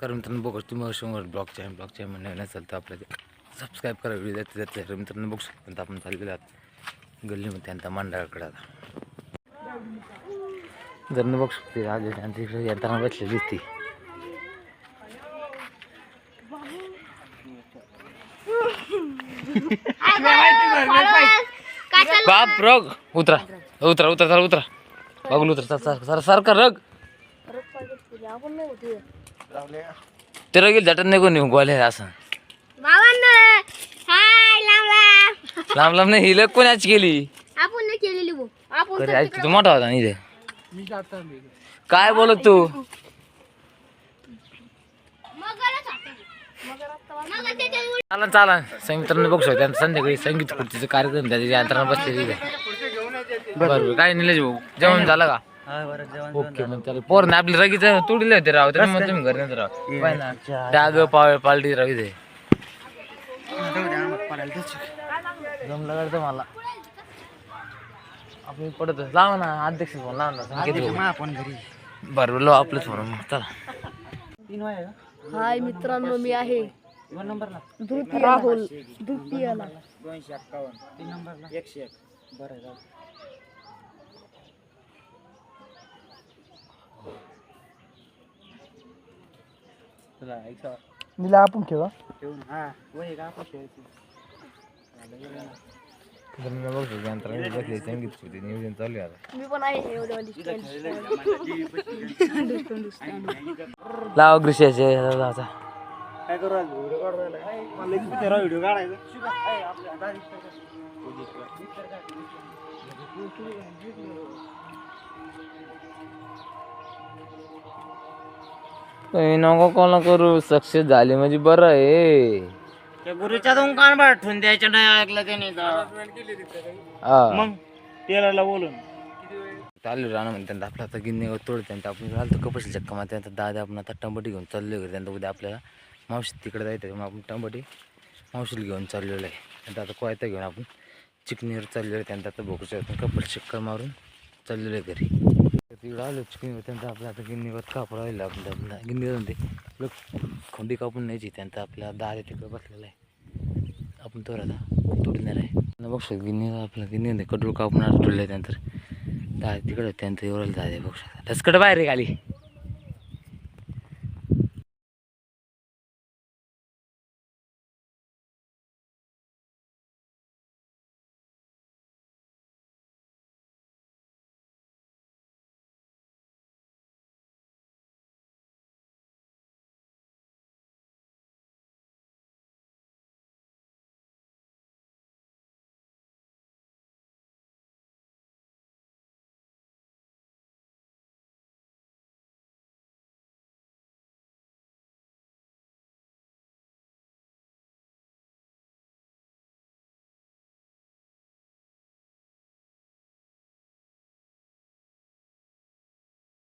नमस्कार मित्रांनो बघू तुम्ही शंभर ब्लॉग चॅनल ब्लॉग चॅनल म्हणणं नाही चालतं आपल्या सबस्क्राईब करा व्हिडिओ जाते जाते मित्रांनो बघू शकतो. आपण चाललेलो आहात गल्लीमध्ये त्यांचा मंडळाकडे आता. जर न बघू शकते आले त्यांच्या इकडे यंत्रणा बसलेली ती बाप रग. उतरा. उतरा उतरा चला उतरा. बघून उतरा. सर सर सरकार रग. ते रगील झटत नाही कोणी गोले असं. बाबांना हाय लावला लांब. लांब नाही हिलक कोणी आज केली? आपण नाही केलेली भाऊ. आपण खरे आज तू मोठा होता नाही ते काय बोलत तू? मगरच होता. मगर त्याच्या उलट चाला चाला संगीतांना बघू शकतो त्यांचा संध्याकाळी संगीत खुर्चीचा कार्यक्रम त्याच्या यंत्रणा बसलेली बरोबर काय निलेश भाऊ जेवण झालं का? ओके मग त्याला पोर ना आपली रगीच तुडले होते राव त्यामुळे मग तुम्ही घरी नाही राव. पाय ना डाग पाळ पालटी राव इथे जमलं काढतं मला. आपण पडत. लावा ना अध्यक्ष फोन लावा ना संकेत. बरं लो आपलंच फोन चला. हाय मित्रांनो मी आहे. धृती राहुल. धृतीयला दिला आपण खेळा जमिनीला बघू शकतो यंत्रणा बसली संगीत खुर्ची नियोजन चालू आहे आता. मी पण आहे एवढं लावा ग्रिशाचे काय करू व्हिडिओ काढू राहिला व्हिडिओ काढायचा. काही नको कोणा करू सक्सेस झाले म्हणजे बरं आहे. त्या गुरुच्या दोन कान पाठवून द्यायच्या नाही ऐकलं त्याने हा. मग तेलाला बोलून. चालू राहणं म्हणते त्यांना आपलं आता गिन्नीवर तोड त्यांना आपण राहिलं तर कपशी चक्का मारते त्यांचा दादा आपण आता टंबटी घेऊन चाललो घरी त्यांना उद्या आपल्याला मावशी तिकडे जायचं मग आपण टंबटी मावशीला घेऊन चाललेलो आहे. त्यांचा आता कोयता घेऊन आपण चिकनीवर चाललेलो आहे त्यांचा आता भोकूच्या कपडे चक्कर मारून चाललेलो आहे घरी. तिकडं आलो चिकनीवर त्यांचा आपल्या आता गिन्नीवर कापड राहिलं आपलं आपल्याला गिन्नीवर म्हणते आपलं खोंडी कापून न्यायची त्यांचा आपल्या दारे तिकडं बसलेला आहे. आपण तो आता तोडणार आहे. बघ शकतो गिन्नी आपलं गिन्नी कडूळ कापून आठवलं आहे त्यानंतर दारे तिकडं त्यांचं एवढं दादा बघू शकता टसकडं बाहेर रे खाली.